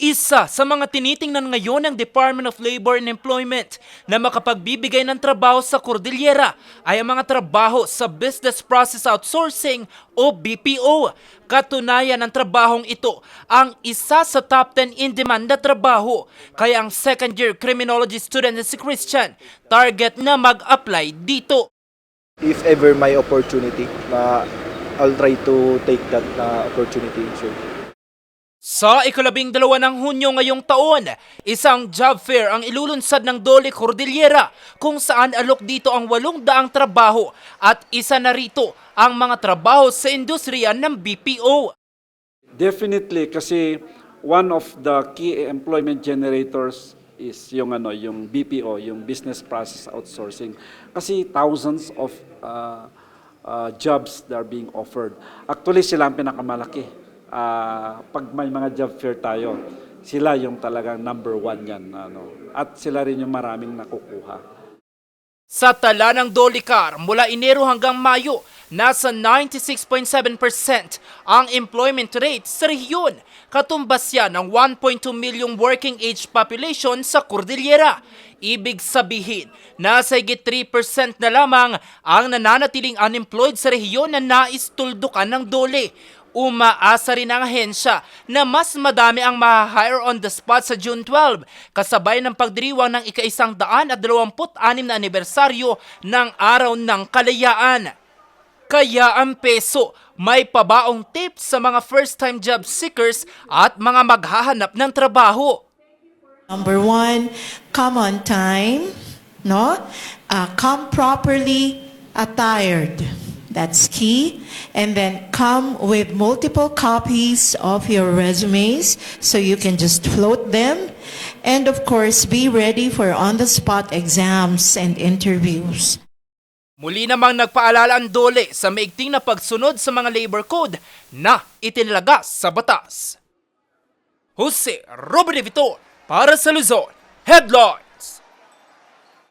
Isa sa mga tinitingnan ngayon ng Department of Labor and Employment na makapagbibigay ng trabaho sa Cordillera ay ang mga trabaho sa Business Process Outsourcing o BPO. Katunayan ng trabahong ito ang isa sa top 10 in demand na trabaho. Kaya ang second year criminology student na si Christian target na mag-apply dito. if ever may opportunity na I'll try to take that na opportunity sure. Sa ikalabing dalawa ng Hunyo ngayong taon, isang job fair ang ilulunsad ng Dole Cordillera kung saan alok dito ang walong daang trabaho at isa na rito ang mga trabaho sa industriya ng BPO. Definitely kasi one of the key employment generators is yung ano yung BPO, yung business process outsourcing. Kasi thousands of uh, uh, jobs that are being offered. Actually sila ang pinakamalaki. Ah, pag may mga job fair tayo, sila yung talagang number one yan. Ano. At sila rin yung maraming nakukuha. Sa tala ng Dolicar mula Enero hanggang Mayo, nasa 96.7% ang employment rate sa rehiyon. Katumbas yan ng 1.2 milyong working age population sa Cordillera. Ibig sabihin, nasa higit 3% na lamang ang nananatiling unemployed sa rehiyon na nais tuldukan ng Dole. Umaasa rin ang ahensya na mas madami ang ma-hire on the spot sa June 12, kasabay ng pagdiriwang ng ika-isang daan at dalawamput anim na anibersaryo ng Araw ng Kalayaan. Kaya ang peso may pabaong tips sa mga first-time job seekers at mga maghahanap ng trabaho. Number one, come on time, no? Uh, come properly attired. That's key. And then come with multiple copies of your resumes so you can just float them. And of course, be ready for on-the-spot exams and interviews. Muli namang nagpaalala ang dole sa maigting na pagsunod sa mga labor code na itinalagas sa batas. Jose Robert Vitor para sa Luzon, Headline!